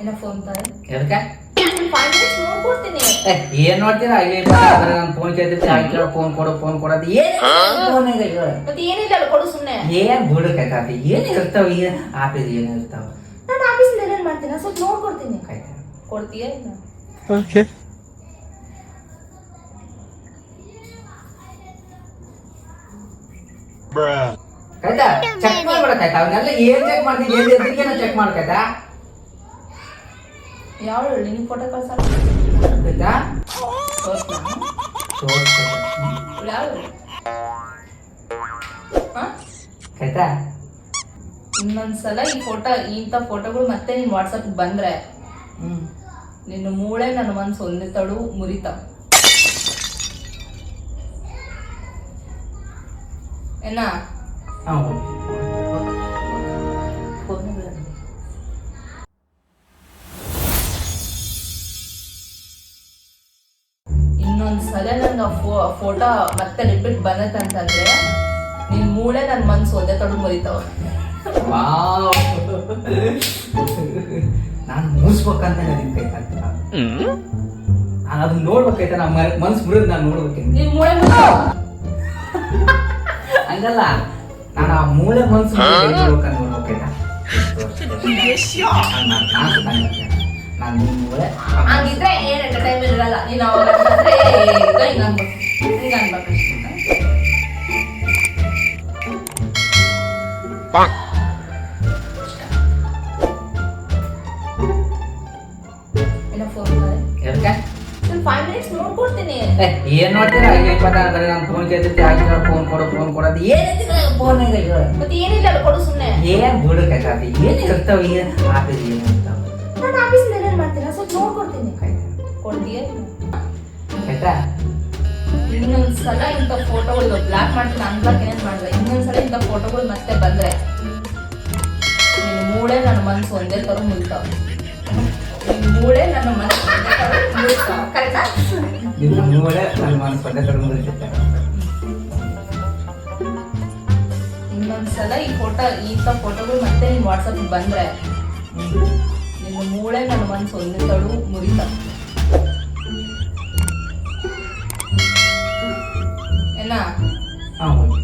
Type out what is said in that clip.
ಏನೋ ಫೋನ್ ಎದಕ್ಕೆ ಏನ್ ನೋಡ್ತೀರಾ? ಇಲ್ಲಿ ನಾನು ಫೋನ್ ಕೇಳ್ತಿರ್ತೀನಿ ಫೋನ್ ಕೊಡು ಫೋನ್ ಕೊಡೋದು ಏನ್ ಫೋನ್ ಈಗ ಮತ್ತೆ ಏನಿಲ್ಲ ಅಲ್ಲ ಕೊಡು ಸುಮ್ಮನೆ ಏನ್ ಇರ್ತಾವ ಏನ್ ಆಫೀಸ್ ಏನ್ ಇರ್ತಾವ? ನಾನು ಏನೇನು ಮಾಡ್ತೀನಿ ಸ್ವಲ್ಪ ನೋಡ್ಕೊಡ್ತೀನಿ. ಆಯ್ತಾ. ಕೊಡ್ತೀಯ ಇಲ್ಲ? ಆಯ್ತಾ? ಚೆಕ್ ಮಾಡ್ಬಿಡಕಾಯ್ತಾ ಅವನ್ನೆಲ್ಲ ಏನ್ ಚೆಕ್ ಮಾಡ್ತೀನಿ? ಏನ್ ಚೆಕ್ ಮಾಡ್ಕಾಯ್ತಾ ಯಾವ ನಿನ್ ಫೋಟೋ ಕಳ್ಸಲ್ಲ? ಆಯ್ತಾ. ಯಾವ ಆಯ್ತಾ? ಇನ್ನೊಂದ್ಸಲ ಈ ಫೋಟೋ ಇಂಥ ಫೋಟೋಗಳು ಮತ್ತೆ ನಿನ್ ವಾಟ್ಸಪ್ ಬಂದ್ರೆ ಹ್ಮ್. ನಿನ್ನ ಮೂಳೆ ನನ್ನ ಮನ್ಸು ಒಂದೇ ತಡು ಮುರಿತ. ಏನ? ಹೌದು ನನ್ನ ಫೋಟೋ ಮತ್ತೆ ರಿಪೀಟ್ ಬಂದೈತೆ ಅಂತಂದ್ರೆ ನಿನ್ ಮೂಳೆ ನನ್ನ ಮನ್ಸು ಒಂದೇ ತಡ ಮುರಿತಾವ. ವಾವ್. ನಾನು ಮುಗಿಸ್ಬೇಕಂತ ನನಗೆ ನಾನು ಅದನ್ನ ನೋಡ್ಬೇಕಾಯ್ತಾ? ನಮ್ಮ ಮನ್ಸು ಮುರಿದ್ ನಾನು ನೋಡ್ಬೇಕು. ನಿನ್ ಮೂಳೆ ಹಂಗಲ್ಲ. ನಾನು ಆ ಮೂಳೆ ಮನ್ಸು ನೋಡ್ಬೇಕಂತ ನೋಡ್ಬೇಕಾಯ್ತಾ ನಾನು ನಿಮ್ಮ ಮೂಳೆ. ಹಂಗಿದ್ರೆ ಏನ್ ಎಂಟರ್ಟೈನ್ಮೆಂಟ್ ಇರಲ್ಲ. ನೀನ್ ಅವಾಗ ಏನೋ ಫೋನ್ ತಾರೆ ಎದಕ್ಕೆ ಸ್ವಲ್ಪ ಫೈವ್ ಮಿನಿಟ್ಸ್ ನೋಡ್ಕೊಡ್ತೀನಿ ಏ, ಏನ್ ನೋಡ್ತೀರಾ? ಈಗ ನಾನು ಫೋನ್ ಕೇಳ್ತಿರ್ತಿ ಫೋನ್ ಕೊಡು ಫೋನ್ ಕೊಡೋದು ಏನೈತಿ ಫೋನ್ ಮತ್ತೆ ಏನಿಲ್ಲ ಅಲ್ಲ ಕೊಡು ಸುಮ್ಮನೆ ಏನ್ ಬುಡಕಾಯ್ತಾತಿ ಏನ್ ಇರ್ತಾವ ಏನ್ ಆಫೀಸ್ ಏನ್ ಇರ್ತಾವ ನಾನು ಆಫೀಸಿಂದ ಏನೇನು ಮಾಡ್ತೀನಿ ಸ್ವಲ್ಪ ನೋಡ್ಕೊಡ್ತೀನಿ ಕೊಡ್ತೀಯ? ಆಯ್ತಾ? ಇನ್ನೊಂದ್ಸಲ ಇಂಥ ಫೋಟೋಗಳು ಬ್ಲಾಕ್ ಮಾಡ್ತೀನಿ ಅನ್ಬ್ಲಾಕ್ ಏನೇನು ಮಾಡಿದ್ರೆ ಇನ್ನೊಂದ್ಸಲ ಮನಸ್ಸು ಒಂದೇ ತರ ಮುಳ್ತಾವ ಮೂಳೆ ನನ್ನ ಮನಸ್ಸು ತರ ಮುಳ್ತಾವ ಕರೆಕ್ಟಾ? ನಿಮ್ಮ ಮೂಳೆ ನನ್ನ ಮನಸ್ಸು ಒಂದೇ ತರ ಮುಳ್ತಿರ್ತಾವ ಇನ್ನೊಂದ್ಸಲ ಈ ಫೋಟೋ, ಈ ತರ ಫೋಟೋಗಳು ಮತ್ತೆ ನಿನ್ ವಾಟ್ಸಪ್ ಬಂದ್ರೆ ನಿಮ್ಮ ಮೂಳೆ ನನ್ನ ಮನಸ್ಸು ಒಂದೇ ತಡು ಮುರಿತಾವ. ಏನ? ಹೌದು